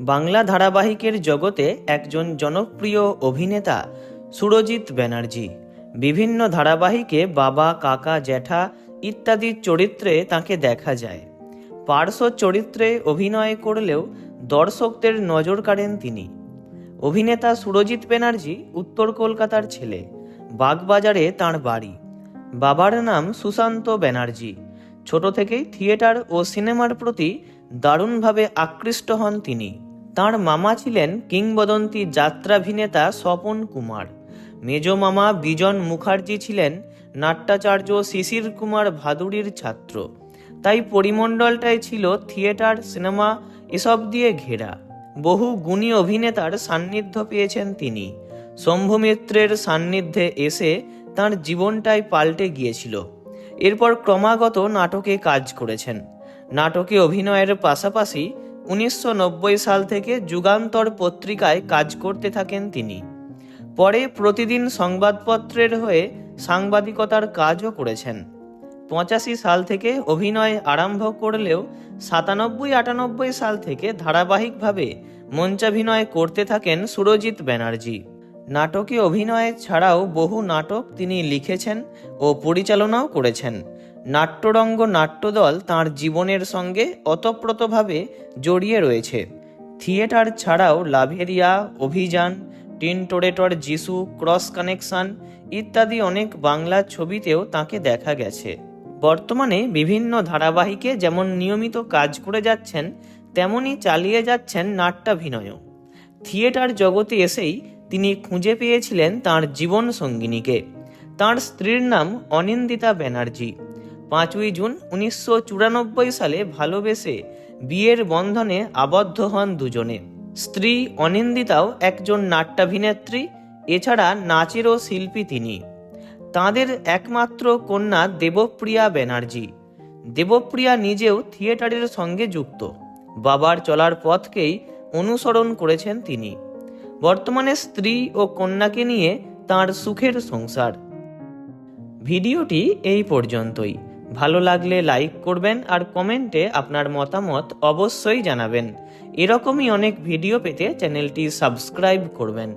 বাংলা ধারাবাহিকের জগতে একজন জনপ্রিয় অভিনেতা সুরজিৎ ব্যানার্জি। বিভিন্ন ধারাবাহিকে বাবা, কাকা, জ্যাঠা ইত্যাদি চরিত্রে তাকে দেখা যায়। পার্শ্ব চরিত্রে অভিনয় করলেও দর্শকদের নজর কাড়েন তিনি। অভিনেতা সুরজিৎ ব্যানার্জি উত্তর কলকাতার ছেলে, বাগবাজারে তাঁর বাড়ি। বাবার নাম সুশান্ত ব্যানার্জি। ছোট থেকেই থিয়েটার ও সিনেমার প্রতি দারুণভাবে আকৃষ্ট হন তিনি। তার মামা ছিলেন কিংবদন্তি যাত্রাভিনেতা স্বপন কুমার। মেজ মামা বিজন মুখার্জি ছিলেন নাট্যাচার্য শিশির কুমার ভাদুড়ির ছাত্র। তাই পরিমণ্ডলটাই ছিল থিয়েটার, সিনেমা, এসব দিয়ে ঘেরা। বহু গুণী অভিনেতার সান্নিধ্য পেয়েছেন তিনি। শম্ভু মিত্রের সান্নিধ্যে এসে তার জীবনটাই পাল্টে গিয়েছিল। এরপর ক্রমাগত নাটকে কাজ করেছেন। নাটকে অভিনয়ের পাশাপাশি উনিশশো নব্বই সাল থেকে যুগান্তর পত্রিকায় কাজ করতে থাকেন তিনি। পরে প্রতিদিন সংবাদপত্রের হয়ে সাংবাদিকতার কাজও করেছেন। পঁচাশি সাল থেকে অভিনয় আরম্ভ করলেও সাতানব্বই আটানব্বই সাল থেকে ধারাবাহিকভাবে মঞ্চাভিনয় করতে থাকেন সুরজিৎ ব্যানার্জি। নাটকে অভিনয় ছাড়াও বহু নাটক তিনি লিখেছেন ও পরিচালনাও করেছেন। নাট্যরঙ্গ নাট্যদল তাঁর জীবনের সঙ্গে অতপ্রতভাবে জড়িয়ে রয়েছে। থিয়েটার ছাড়াও লাভেরিয়া, অভিযান টিনটোরেটর যিশু, ক্রস কানেকশন ইত্যাদি অনেক বাংলা ছবিতেও তাকে দেখা গেছে। বর্তমানে বিভিন্ন ধারাবাহিকে যেমন নিয়মিত কাজ করে যাচ্ছেন, তেমনি চালিয়ে যাচ্ছেন নাট্যাভিনয়ও। থিয়েটার জগতে এসেই তিনি খুঁজে পেয়েছিলেন তার জীবন সঙ্গিনীকে। তার স্ত্রীর নাম অনিন্দিতা ব্যানার্জি। পাঁচই জুন উনিশশো চুরানব্বই সালে ভালোবেসে বিয়ের বন্ধনে আবদ্ধ হন দুজনে। স্ত্রী অনিন্দিতাও একজন নাট্যাভিনেত্রী, এছাড়া নাচেরও শিল্পী তিনি। তাঁদের একমাত্র কন্যা দেবপ্রিয়া ব্যানার্জি। দেবপ্রিয়া নিজেও থিয়েটারের সঙ্গে যুক্ত। বাবার চলার পথকেই অনুসরণ করেছেন তিনি। বর্তমানে স্ত্রী ও কন্যাকে নিয়ে তার সুখের সংসার। ভিডিওটি এই পর্যন্তই। ভালো লাগলে লাইক করবেন আর কমেন্টে আপনার মতামত অবশ্যই জানাবেন। এরকমই অনেক ভিডিও পেতে চ্যানেলটি সাবস্ক্রাইব করবেন।